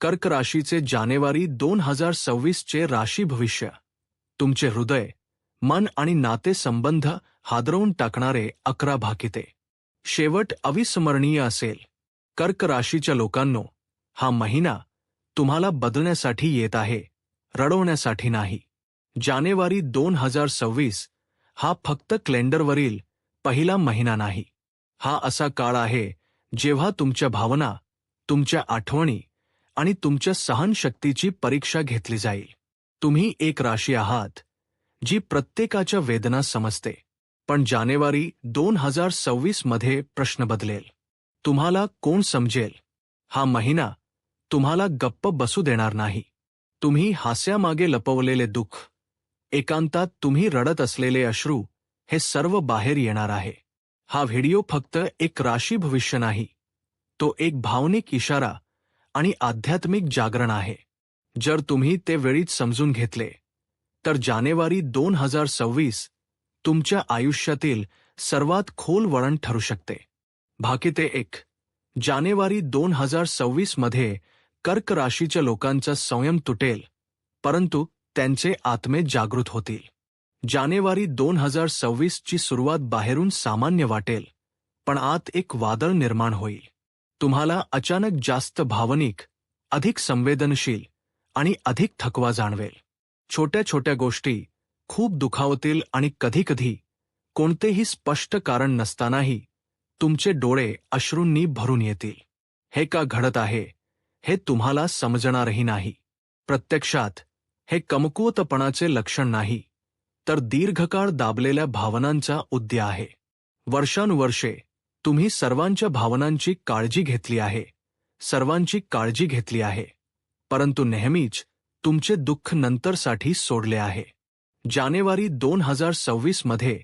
कर्क राशीचे जानेवारी दोन हजार सव्वीसचे राशी भविष्य. तुमचे हृदय मन आणि नाते संबंध हादरवून टाकणारे अकरा भाकिते. शेवट अविस्मरणीय असेल. कर्क राशीच्या लोकांनो हा महिना तुम्हाला बदलण्यासाठी येत आहे रडवण्यासाठी नाही. जानेवारी दोन हजार सव्वीस हा फक्त क्लेंडरवरील पहिला महिना नाही. हा असा काळ आहे जेव्हा तुमच्या भावना तुमच्या आठवणी आणि तुमच्या सहनशक्तीची परीक्षा घेतली जाईल. तुम्ही एक राशी आहात जी प्रत्येकाच्या वेदना समजते पण जानेवारी दोन हजार सव्वीसमध्ये प्रश्न बदलेल. तुम्हाला कोण समजेल? हा महिना तुम्हाला गप्प बसू देणार नाही. तुम्ही हास्यामागे लपवलेले दुःख एकांतात तुम्ही रडत असलेले अश्रू हे सर्व बाहेर येणार आहे. हा व्हिडिओ फक्त एक राशी भविष्य नाही तो एक भावनिक इशारा आणि आध्यात्मिक जागरण आहे. जर तुम्ही ते वेळीच समजून घेतले तर जानेवारी दोन हजार सव्वीस तुमच्या आयुष्यातील सर्वात खोल वळण ठरू शकते. भाकिते एक. जानेवारी दोन हजार सव्वीसमध्ये कर्क राशीच्या लोकांचा संयम तुटेल परंतु त्यांचे आत्मे जागृत होतील. जानेवारी दोन हजार सव्वीस ची सुरुवात बाहेरून सामान्य वाटेल पण आत एक वादळ निर्माण होईल. तुम्हाला अचानक जास्त भावनिक अधिक संवेदनशील आणि अधिक थकवा जाणवेल. छोट्या छोट्या गोष्टी खूप दुखावतील आणि कधीकधी कोणतेही स्पष्ट कारण नसतानाही तुमचे डोळे अश्रूंनी भरून येतील. हे का घडत आहे हे तुम्हाला समजणारही नाही. प्रत्यक्षात हे कमकुवतपणाचे लक्षण नाही तर दीर्घकाळ दाबलेल्या भावनांचा उद्य आहे. वर्षानुवर्षे तुम्ही सर्वांच्या भावनांची काळजी घेतली आहे. सर्वांची काळजी घेतली आहे. परंतु नेहमीच तुमचे दुःख नंतरसाठी सोडले आहे. जानेवारी दोन हजार सव्वीसमध्ये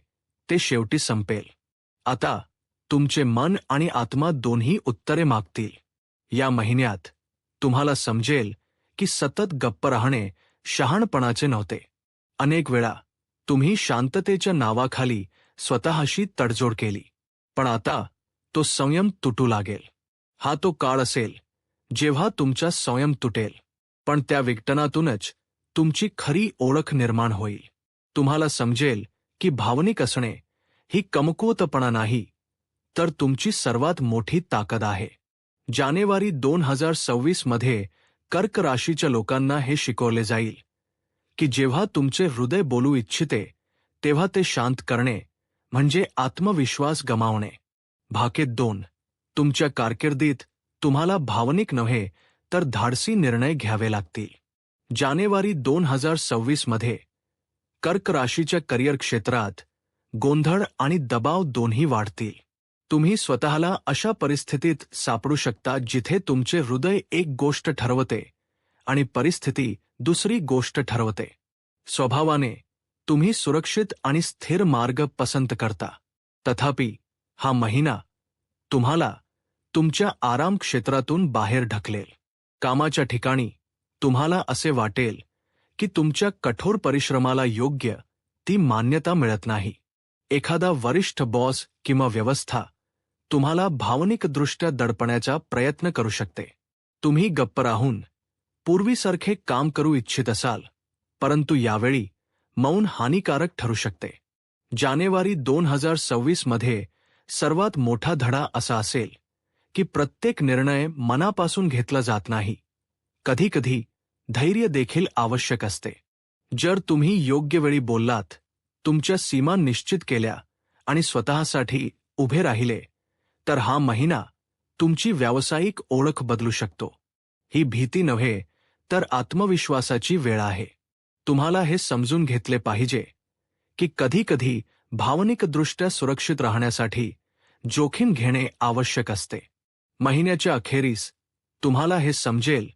ते शेवटी संपेल. आता तुमचे मन आणि आत्मा दोन्ही उत्तरे मागतील. या महिन्यात तुम्हाला समजेल की सतत गप्प राहणे शहाणपणाचे नव्हते. अनेक वेळा तुम्ही शांततेच्या नावाखाली स्वतःशी तडजोड केली. पण आता तो संयम तुटू लागेल. हा तो काळ असेल जेव्हा तुमचा संयम तुटेल. पण त्या विघटनातूनच तुमची खरी ओळख निर्माण होईल. तुम्हाला समजेल की भावनिक असणे ही कमकुवतपणा नाही तर तुमची सर्वात मोठी ताकद आहे. जानेवारी दोन हजार सव्वीसमध्ये कर्क राशीच्या लोकांना हे शिकवले जाईल की जेव्हा तुमचे हृदय बोलू इच्छिते तेव्हा ते शांत करणे म्हणजे आत्मविश्वास गमावणे. भाकेत दोन. तुमच्या कारकिर्दीत तुम्हाला भावनिक नव्हे तर धाडसी निर्णय घ्यावे लागतील. जानेवारी दोन हजार सव्वीसमध्ये कर्क राशीच्या करिअर क्षेत्रात गोंधळ आणि दबाव दोन्ही वाढतील. तुम्ही स्वतःला अशा परिस्थितीत सापडू शकता जिथे तुमचे हृदय एक गोष्ट ठरवते आणि परिस्थिती दुसरी गोष्ट ठरवते. स्वभावाने तुम्ही सुरक्षित आणि स्थिर मार्ग पसंत करता. तथापि हा महिना तुम्हाला तुमच्या आराम क्षेत्रातून बाहेर ढकलेल. कामाच्या ठिकाणी तुम्हाला असे वाटेल की तुमच्या कठोर परिश्रमाला योग्य ती मान्यता मिळत नाही. एखादा वरिष्ठ बॉस किंवा व्यवस्था तुम्हाला भावनिकदृष्ट्या दडपण्याचा प्रयत्न करू शकते. तुम्ही गप्प राहून पूर्वीसारखे काम करू इच्छित असाल परंतु यावेळी मौन हानिकारक ठरू शकते. जानेवारी दोन हजार सव्वीसमध्ये सर्वात मोठा धडा असा असेल की प्रत्येक निर्णय मनापासून घेतला जात नाही. कधीकधी धैर्य देखील आवश्यक असते. जर तुम्ही योग्य वेळी बोललात तुमच्या सीमा निश्चित केल्या आणि स्वतःसाठी उभे राहिले तर हा महिना तुमची व्यावसायिक ओळख बदलू शकतो. ही भीती नव्हे तर आत्मविश्वासाची वेळ आहे. तुम्हाला हे समजून घेतले पाहिजे की कधीकधी भावनिकदृष्ट्या सुरक्षित राहण्यासाठी जोखीम घेणे आवश्यक असते. महिन्याच्या अखेरीस तुम्हाला हे समजेल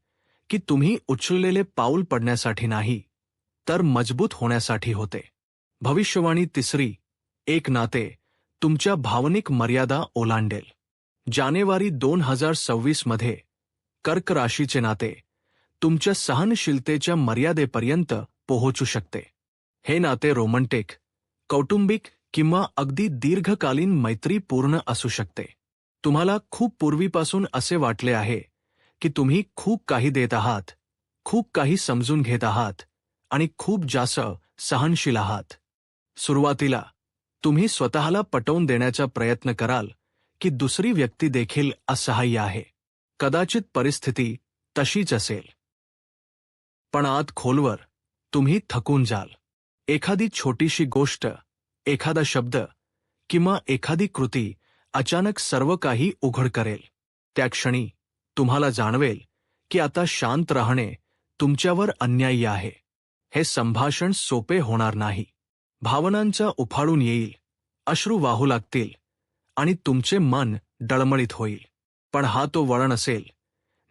की तुम्ही उचललेले पाऊल पडण्यासाठी नाही तर मजबूत होण्यासाठी होते. भविष्यवाणी तिसरी एक नाते तुमच्या भावनिक मर्यादा ओलांडेल. जानेवारी दोन हजार सव्वीसमध्ये कर्क राशीचे नाते तुमच्या सहनशीलतेच्या मर्यादेपर्यंत पोहोचू शकते. हे नाते रोमंटिक कौटुंबिक किंवा अगदी दीर्घकालीन मैत्रीपूर्ण असू शकते. तुम्हाला खूप पूर्वीपासून असे वाटले आहे की तुम्ही खूप काही देत आहात खूप काही समजून घेत आहात आणि खूप जास्त सहनशील आहात. सुरुवातीला तुम्ही स्वतःला पटवून देण्याचा प्रयत्न कराल की दुसरी व्यक्ती देखील असहाय्य आहे. कदाचित परिस्थिती तशीच असेल. पण आत खोलवर तुम्ही थकून जाल. एखादी छोटीशी गोष्ट एखादा शब्द किंवा एखादी कृती अचानक सर्व काही उघड करेल. त्या क्षणी तुम्हाला जाणवेल की आता शांत राहणे तुमच्यावर अन्यायी आहे. हे संभाषण सोपे होणार नाही. भावनांचा उफाळून येईल अश्रू वाहू लागतील आणि तुमचे मन डळमळीत होईल. पण हा तो वळण असेल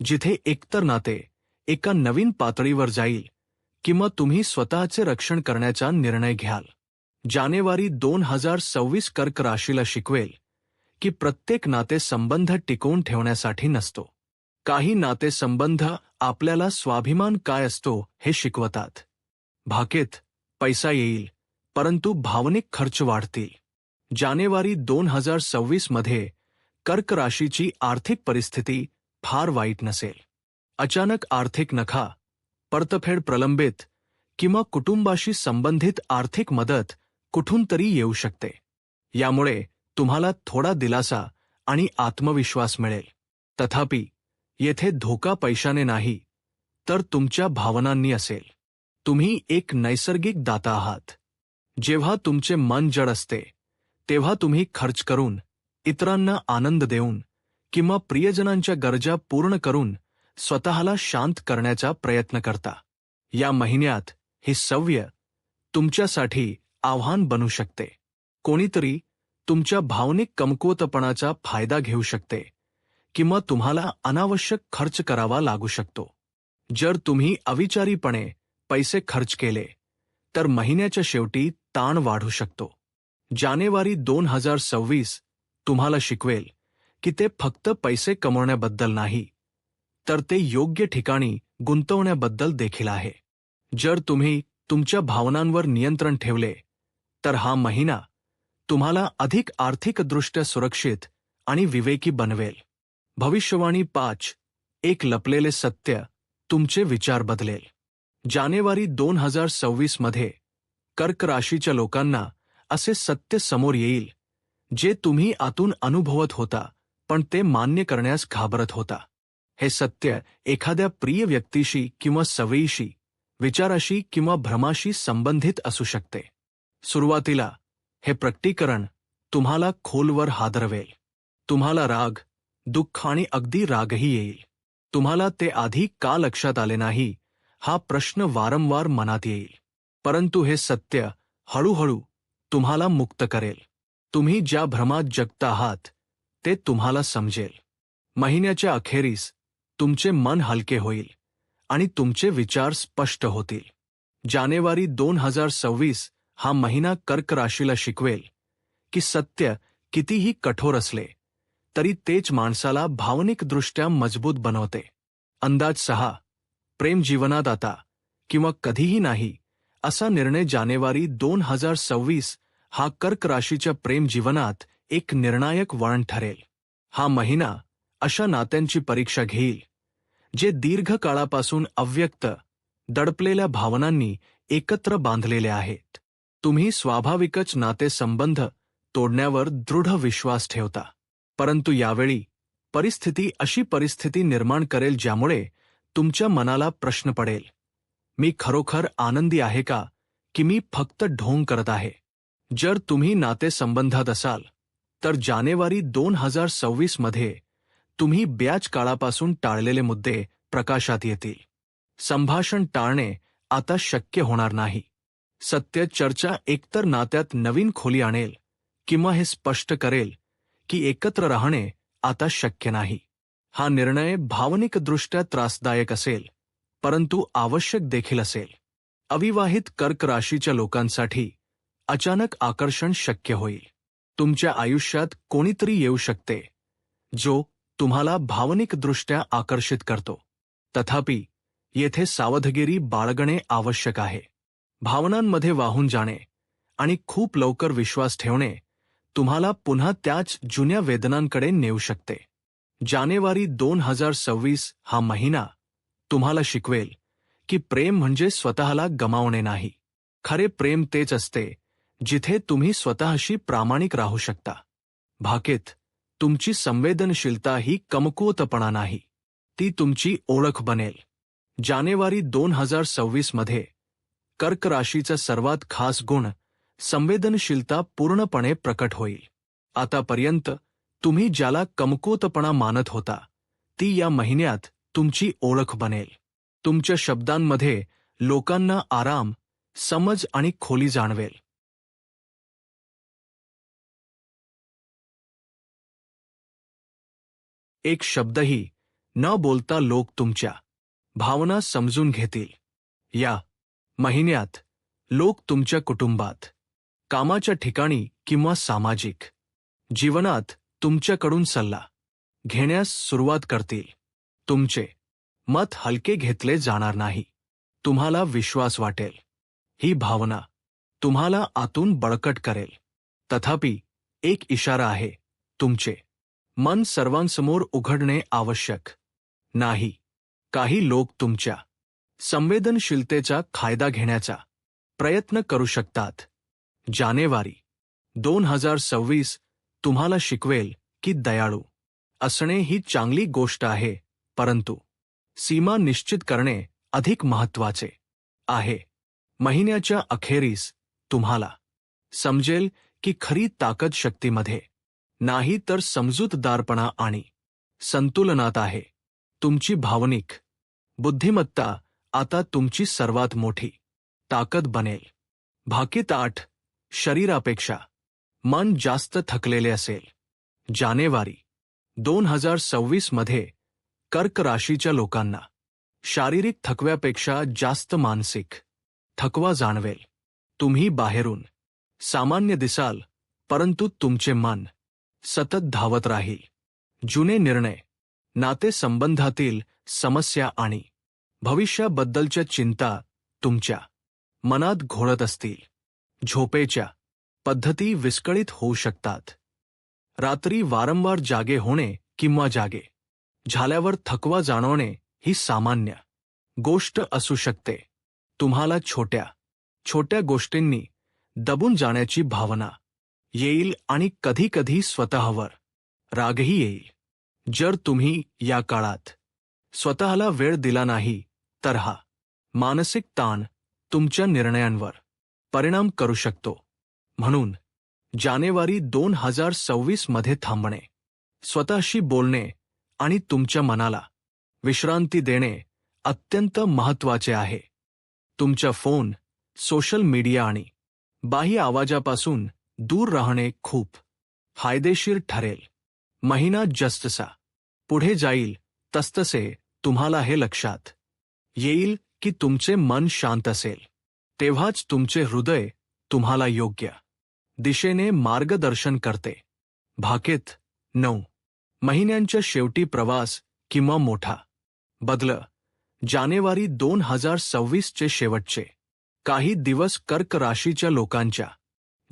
जिथे एकतर नाते एका नवीन पातळीवर जाईल किंवा तुम्ही स्वतःचे रक्षण करण्याचा निर्णय घ्याल. जानेवारी दोन हजार सव्वीस कर्क राशीला शिकवेल की प्रत्येक नातेसंबंध टिकवून ठेवण्यासाठी नसतो. काही नातेसंबंध आपल्याला स्वाभिमान काय असतो हे शिकवतात. भाकेत पैसा येईल परंतु भावनिक खर्च वाढतील. जानेवारी दोन हजार सव्वीसमध्ये कर्क राशीची आर्थिक परिस्थिती फार वाईट नसेल. अचानक आर्थिक नखा परतफेड प्रलंबित किंवा कुटुंबाशी संबंधित आर्थिक मदत कुठून तरी येऊ शकते. यामुळे तुम्हाला थोडा दिलासा आणि आत्मविश्वास मिळेल. तथापि येथे धोका पैशाने नाही तर तुमच्या भावनांनी असेल. तुम्ही एक नैसर्गिक दाता आहात. जेव्हा तुमचे मन जड असते तेव्हा तुम्ही खर्च करून इतरांना आनंद देऊन किंवा प्रियजनांच्या गरजा पूर्ण करून स्वतःला शांत करण्याचा प्रयत्न करता. या महिन्यात हे सव्य तुमच्यासाठी आव्हान बनू शकते. कोणीतरी तुमच्या भावनिक कमकुवतपणाचा फायदा घेऊ शकते किंवा तुम्हाला अनावश्यक खर्च करावा लागू शकतो. जर तुम्ही अविचारीपणे पैसे खर्च केले तर महिन्याच्या शेवटी ताण वाढू शकतो. जानेवारी दोन हजार सव्वीस तुम्हाला शिकवेल की ते फक्त पैसे कमवण्याबद्दल नाही तर ते योग्य ठिकाणी गुंतवण्याबद्दल देखील आहे. जर तुम्ही तुमच्या भावनांवर नियंत्रण ठेवले तर हा महिना तुम्हाला अधिक आर्थिकदृष्ट्या सुरक्षित आणि विवेकी बनवेल. भविष्यवाणी पाच एक लपलेले सत्य तुमचे विचार बदलेल. जानेवारी दोन हजार सव्वीसमध्ये कर्क राशीच्या लोकांना असे सत्य समोर येईल जे तुम्ही आतून अनुभवत होता पण ते मान्य करण्यास घाबरत होता. हे सत्य एखाद्या प्रिय व्यक्तीशी किंवा सवयीशी विचाराशी किंवा भ्रमाशी संबंधित असू शकते. सुरुवातीला हे प्रकटीकरण तुम्हाला खोलवर हादरवेल. तुम्हाला राग दुःख आणि अगदी रागही येईल. तुम्हाला ते आधी का लक्षात आले नाही हा प्रश्न वारंवार मनात येईल. परंतु हे सत्य हळूहळू तुम्हाला मुक्त करेल. तुम्ही ज्या भ्रमात जगता आहात ते तुम्हाला समजेल. महिन्याच्या अखेरीस तुमचे मन हलके होईल आणि तुमचे विचार स्पष्ट होतील. जानेवारी दोन हजार सव्वीस हा महिना कर्क राशीला शिकवेल की सत्य कितीही कठोर असले तरी तेच माणसाला भावनिकदृष्ट्या मजबूत बनवते. अंदाज सहा प्रेम जीवनात आता किंवा कधीही नाही असा निर्णय जानेवारी दोन हजार सव्वीस हा कर्क राशीच्या प्रेम जीवनात एक निर्णायक वळण ठरेल. हा महिना अशा नात्यांची परीक्षा घेईल जे दीर्घकाळापासून अव्यक्त दडपलेल्या भावनांनी एकत्र बांधलेले आहेत. तुम्ही स्वाभाविकच नातेसंबंध तोडण्यावर दृढ विश्वास ठेवता. परंतु यावेळी परिस्थिती अशी परिस्थिती निर्माण करेल ज्यामुळे तुमच्या मनाला प्रश्न पडेल. मी खरोखर आनंदी आहे का की मी फक्त ढोंग करत आहे? जर तुम्ही नातेसंबंधात असाल तर जानेवारी दोन हजार सव्वीसमध्ये तुम्ही ब्याज काळापासून टाळलेले मुद्दे प्रकाशात येतील. संभाषण टाळणे आता शक्य होणार नाही. सत्य चर्चा एकतर नात्यात नवीन खोली आणेल किंवा हे स्पष्ट करेल की एकत्र राहणे आता शक्य नाही. हा निर्णय भावनिकदृष्ट्या त्रासदायक असेल परंतु आवश्यक देखील असेल. अविवाहित कर्क राशीच्या लोकांसाठी अचानक आकर्षण शक्य होईल. तुमच्या आयुष्यात कोणीतरी येऊ शकते जो तुम्हाला भावनिकदृष्ट्या आकर्षित करतो. तथापि येथे सावधगिरी बाळगणे आवश्यक आहे. भावनांमध्ये वाहून जाणे आणि खूप लवकर विश्वास ठेवणे तुम्हाला पुन्हा त्याच जुन्या वेदनांकडे नेऊ शकते. जानेवारी दोन हजार सव्वीस हा महिना तुम्हाला शिकवेल की प्रेम म्हणजे स्वतःला गमावणे नाही. खरे प्रेम तेच असते जिथे तुम्ही स्वतःशी प्रामाणिक राहू शकता. भाकेत तुमची संवेदनशीलता ही कमकुवतपणा नाही. ती तुमची ओळख बनेल. जानेवारी दोन हजार सव्वीसमध्ये कर्क राशीचा सर्वात खास गुण संवेदनशीलता पूर्णपणे प्रकट होईल. आतापर्यंत तुम्ही ज्याला कमकोतपणा मानत होता ती या महिन्यात तुमची ओळख बनेल. तुमच्या शब्दांमध्ये लोकांना आराम समज आणि खोली जाणवेल. एक शब्दही न बोलता लोक तुमच्या भावना समजून घेतील. या महिन्यात लोक तुमच्या कुटुंबात कामाच्या ठिकाणी किंवा सामाजिक जीवनात तुमच्याकडून सल्ला घेण्यास सुरुवात करतील. तुमचे मत हलके घेतले जाणार नाही. तुम्हाला विश्वास वाटेल. ही भावना तुम्हाला आतून बळकट करेल. तथापि एक इशारा आहे तुमचे मन सर्वांसमोर उघडणे आवश्यक. नाही काही लोक तुमच्या संवेदनशीलतेचा फायदा घेण्याचा प्रयत्न करू शकतात. जानेवारी दोन हजार सव्वीस तुम्हाला शिकवेल की दयाळू. असणे ही चांगली गोष्ट आहे परंतु सीमा निश्चित करणे अधिक महत्त्वाचे आहे. महिन्याच्या अखेरीस तुम्हाला समजेल की खरी ताकद शक्तीमध्ये नाही तर समजूतदारपणा आणि संतुलनात आहे. तुमची भावनिक बुद्धिमत्ता आता तुमची सर्वात मोठी ताकद बनेल. भाकीत आठ शरीरापेक्षा मन जास्त थकलेले असेल. जानेवारी दोन हजार सव्वीसमध्ये कर्क राशीच्या लोकांना शारीरिक थकव्यापेक्षा जास्त मानसिक थकवा जाणवेल. तुम्ही बाहेरून सामान्य दिसाल परंतु तुमचे मन सतत धावत राहील. जुने निर्णय नातेसंबंधातील समस्या आणि भविष्याबद्दलच्या चिंता तुमच्या मनात घोळत असतील. झोपेच्या पद्धती विस्कळीत होऊ शकतात. रात्री वारंवार जागे होणे किंवा जागे झाल्यावर थकवा जाणवणे ही सामान्य गोष्ट असू शकते. तुम्हाला छोट्या छोट्या गोष्टींनी दबून जाण्याची भावना येईल आणि कधीकधी स्वतःवर रागही येईल. जर तुम्ही या काळात स्वतःला वेळ दिला नाही तर मानसिक ताण तुमच्या निर्णयांवर परिणाम करू शकतो. म्हणून जानेवारी दोन हजार सव्वीसमध्ये थांबणे स्वतःशी बोलणे आणि तुमच्या मनाला विश्रांती देणे अत्यंत महत्त्वाचे आहे. तुमच्या फोन सोशल मीडिया आणि बाह्य आवाजापासून दूर राहणे खूप फायदेशीर ठरेल. महिना जस्तसा पुढे जाईल तसतसे तुम्हाला हे लक्षात येईल की तुमचे मन शांत असेल. तेव्हाच तुमचे हृदय तुम्हाला योग्य दिशेने मार्गदर्शन करते. भाकेत नऊ. महिन्यांच्या शेवटी प्रवास किंवा मोठा. बदल. जानेवारी दोन हजार सव्वीसचे शेवटचे. काही दिवस कर्क राशीच्या लोकांच्या.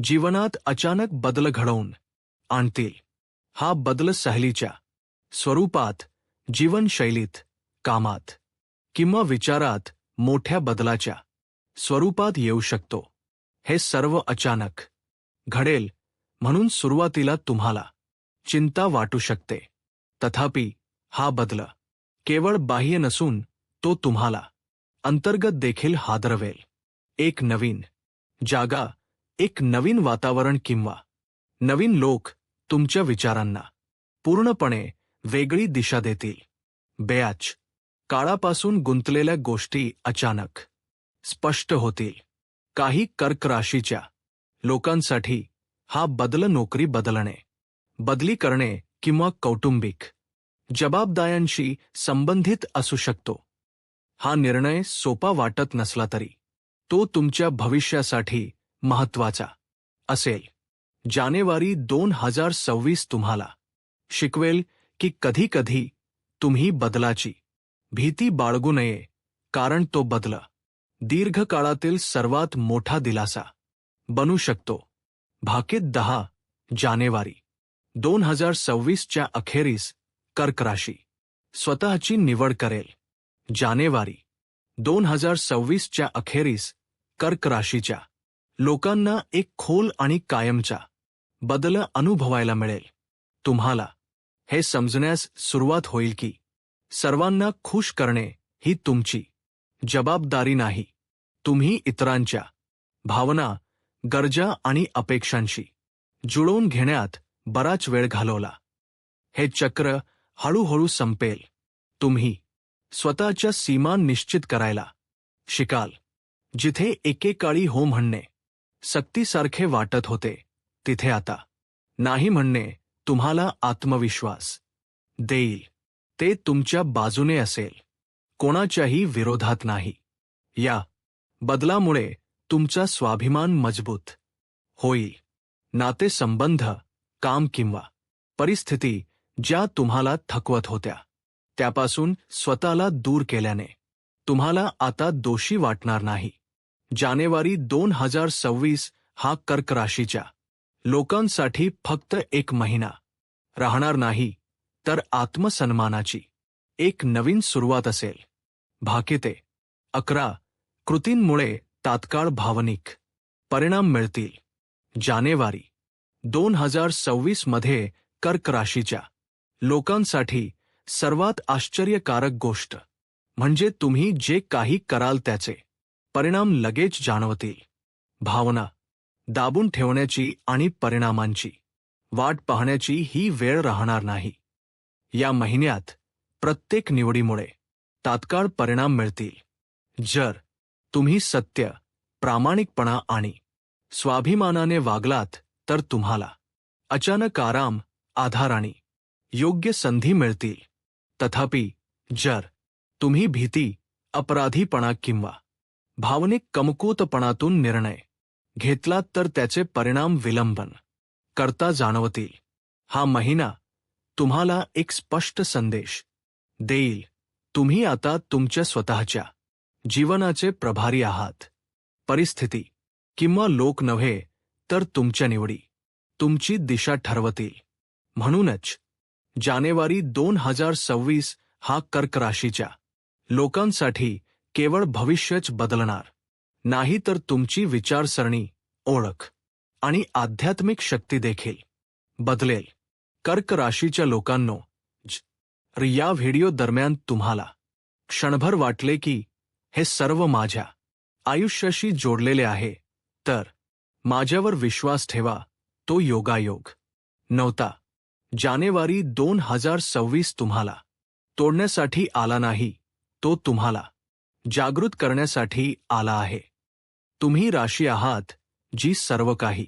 जीवनात अचानक बदल घडवून आणतील. हा बदल सहलीच्या. स्वरूपात जीवनशैलीत कामात. किंवा विचारात मोठ्या बदलाच्या स्वरूपात येऊ शकतो. हे सर्व अचानक घडेल म्हणून सुरुवातीला तुम्हाला चिंता वाटू शकते. तथापि हा बदल केवळ बाह्य नसून तो तुम्हाला अंतर्गत देखील हादरवेल. एक नवीन जागा एक नवीन वातावरण किंवा नवीन लोक तुमच्या विचारांना पूर्णपणे वेगळी दिशा देतील. बॅच काळापासून गुंतलेल्या गोष्टी अचानक स्पष्ट होतील. काही कर्क राशीच्या लोकांसाठी हा बदल नोकरी बदलणे बदली करणे किंवा कौटुंबिक जबाबदाऱ्यांशी संबंधित असू शकतो. हा निर्णय सोपा वाटत नसला तरी तो तुमच्या भविष्यासाठी महत्त्वाचा असेल. जानेवारी दोन हजार सव्वीस तुम्हाला शिकवेल की कधीकधी तुम्ही बदलाची भीती बाळगू नये कारण तो बदल. दीर्घकाळातील सर्वात मोठा दिलासा. बनू शकतो. भाकीत दहा जानेवारी. दोन हजार सव्वीसच्या अखेरीस कर्क राशी स्वतःची निवड करेल. जानेवारी. दोन हजार सव्वीसच्या अखेरीस कर्क राशीच्या लोकांना एक खोल आणि कायमचा. बदल अनुभवायला मिळेल. तुम्हाला. हे समजण्यास सुरुवात होईल की सर्वांना खुश करणे ही तुमची जबाबदारी नाही. तुम्ही इतरांच्या भावना गरजा आणि अपेक्षांशी जुळवून घेण्यात बराच वेळ घालवला. हे चक्र हळूहळू संपेल. तुम्ही स्वतःच्या सीमा निश्चित करायला शिकाल. जिथे एकेकाळी हो म्हणणे सक्तीसारखे वाटत होते तिथे आता नाही म्हणणे तुम्हाला आत्मविश्वास देईल. ते तुमच्या बाजूने असेल. कोणाच्याही विरोधात नाही. या. बदलामुळे तुमचा स्वाभिमान मजबूत. होईल. नातेसंबंध काम किंवा परिस्थिती ज्या तुम्हाला थकवत होत्या त्यापासून स्वतःला दूर केल्याने तुम्हाला आता दोषी वाटणार नाही. जानेवारी दोन हजार सव्वीस हा कर्क राशीच्या लोकांसाठी फक्त एक महिना. राहणार नाही. तर आत्मसन्मानाची एक नवीन सुरुवात असेल. भाकिते अकरा. कृतींमुळे तात्काळ भावनिक परिणाम मिळतील. जानेवारी. दोन हजार सव्वीसमध्ये कर्क राशीच्या लोकांसाठी सर्वात आश्चर्यकारक गोष्ट म्हणजे तुम्ही जे काही कराल त्याचे परिणाम लगेच जाणवतील. भावना. दाबून ठेवण्याची आणि परिणामांची वाट पाहण्याची ही वेळ राहणार नाही. या महिन्यात प्रत्येक निवडीमुळे तात्काळ परिणाम मिळतील. जर तुम्ही सत्य प्रामाणिकपणा आणि स्वाभिमानाने वागलात तर तुम्हाला अचानक आराम आधार आणि योग्य संधी मिळतील. तथापि जर तुम्ही भीती अपराधीपणा किंवा भावनिक कमकुवतपणातून निर्णय घेतलात तर त्याचे परिणाम विलंबन करता जाणवतील. हा महिना तुम्हाला एक स्पष्ट संदेश देईल. तुम्ही आता तुमच्या स्वतःच्या जीवनाचे प्रभारी आहात. परिस्थिती किंवा लोक नव्हे तर तुमच्या निवडी. तुमची दिशा ठरवतील. म्हणूनच जानेवारी दोन हजार सव्वीस हा कर्क राशीच्या लोकांसाठी केवळ भविष्यच बदलणार. नाही तर तुमची विचारसरणी ओळख आणि आध्यात्मिक शक्ती देखील बदलेल. कर्क राशीच्या लोकांनो या व्हिडिओ दरम्यान तुम्हाला क्षणभर वाटले की हे सर्व माझ्या आयुष्याशी जोडलेले आहे तर माझ्यावर विश्वास ठेवा तो योगायोग. नव्हता. जानेवारी दोन हजार सव्वीस तुम्हाला तोडण्यासाठी आला नाही तो तुम्हाला जागृत करण्यासाठी आला आहे. तुम्ही राशी आहात जी सर्व काही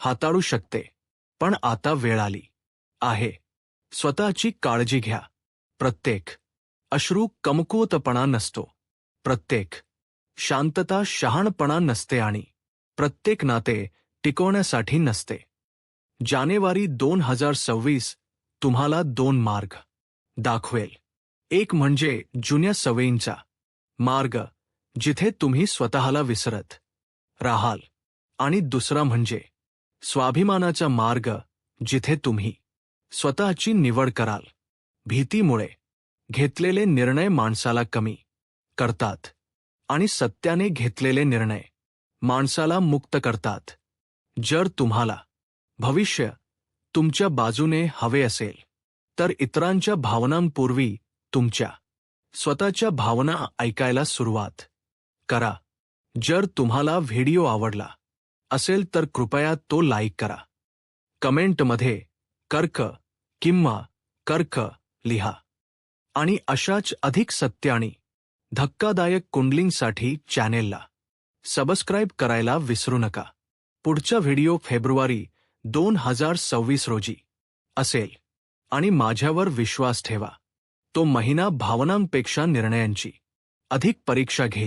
हाताळू शकते पण आता वेळ आली. आहे. स्वतःची काळजी घ्या. प्रत्येक. अश्रू कमकुवतपणा नसतो. प्रत्येक. शांतता शहाणपणा नसते आणि प्रत्येक नाते टिकवण्यासाठी नसते. जानेवारी दोन हजार सव्वीस तुम्हाला दोन मार्ग. दाखवेल. एक म्हणजे जुन्या सवयींचा. मार्ग जिथे तुम्ही स्वतःला विसरत राहाल. आणि दुसरा म्हणजे स्वाभिमानाचा मार्ग जिथे तुम्ही स्वतःची निवड कराल. भीतीमुळे. घेतलेले निर्णय माणसाला कमी करतात. आणि सत्याने घेतलेले निर्णय माणसाला मुक्त करतात. जर तुम्हाला भविष्य तुमच्या बाजूने हवे असेल तर इतरांच्या भावनांपूर्वी तुमच्या स्वतःच्या भावना ऐकायला सुरुवात करा. जर तुम्हाला व्हिडिओ आवडला असेल तर कृपया तो लाईक करा. कमेंटमध्ये कर्क किंवा कर्क लिहा. आणि अशाच अधिक सत्य आणि धक्कादायक कुंडलिंगसाठी चॅनेलला. सबस्क्राईब करायला विसरू नका. पुढचा व्हिडिओ फेब्रुवारी दोन हजार सव्वीस रोजी असेल. आणि माझ्यावर विश्वास ठेवा. तो महिना भावनांपेक्षा निर्णयांची. अधिक परीक्षा घेईल